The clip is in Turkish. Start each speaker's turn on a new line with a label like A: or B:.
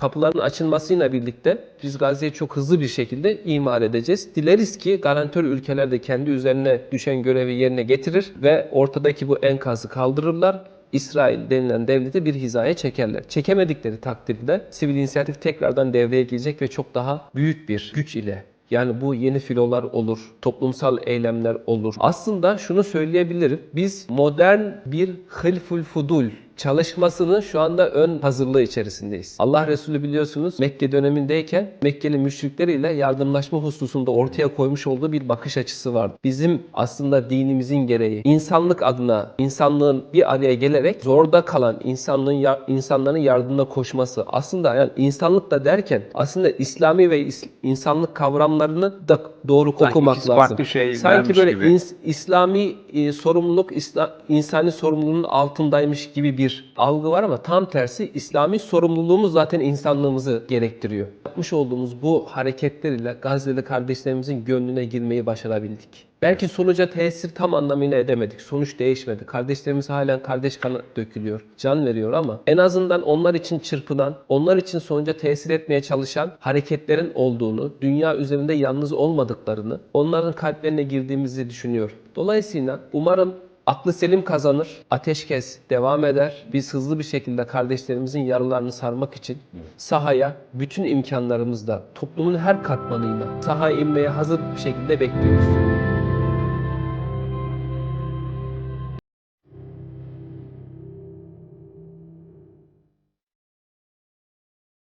A: kapıların açılmasıyla birlikte biz Gazze'yi çok hızlı bir şekilde imar edeceğiz. Dileriz ki garantör ülkeler de kendi üzerine düşen görevi yerine getirir ve ortadaki bu enkazı kaldırırlar. İsrail denilen devleti bir hizaya çekerler. Çekemedikleri takdirde sivil inisiyatif tekrardan devreye girecek ve çok daha büyük bir güç ile yani bu yeni filolar olur, toplumsal eylemler olur. Aslında şunu söyleyebilirim. Biz modern bir hılful fudul çalışmasının şu anda ön hazırlığı içerisindeyiz. Allah Resulü biliyorsunuz Mekke dönemindeyken Mekkeli müşrikleriyle yardımlaşma hususunda ortaya koymuş olduğu bir bakış açısı vardı. Bizim aslında dinimizin gereği insanlık adına insanlığın bir araya gelerek zorda kalan insanlığın insanların yardımına koşması. Aslında yani insanlık da derken aslında İslami ve is- insanlık kavramlarını da doğru
B: Sanki
A: okumak lazım.
B: şey
A: Sanki böyle
B: gibi.
A: ins- İslami e, sorumluluk İsla- insani sorumluluğun altındaymış gibi bir algı var ama tam tersi İslami sorumluluğumuz zaten insanlığımızı gerektiriyor. Yapmış olduğumuz bu hareketler ile Gazze'li kardeşlerimizin gönlüne girmeyi başarabildik. Belki sonuca tesir tam anlamıyla edemedik. Sonuç değişmedi. Kardeşlerimiz halen kardeş kanı dökülüyor. Can veriyor ama en azından onlar için çırpınan, onlar için sonuca tesir etmeye çalışan hareketlerin olduğunu, dünya üzerinde yalnız olmadıklarını, onların kalplerine girdiğimizi düşünüyor. Dolayısıyla umarım Aklı selim kazanır, ateşkes devam eder. Biz hızlı bir şekilde kardeşlerimizin yaralarını sarmak için sahaya bütün imkanlarımızla, toplumun her katmanıyla sahaya inmeye hazır bir şekilde bekliyoruz.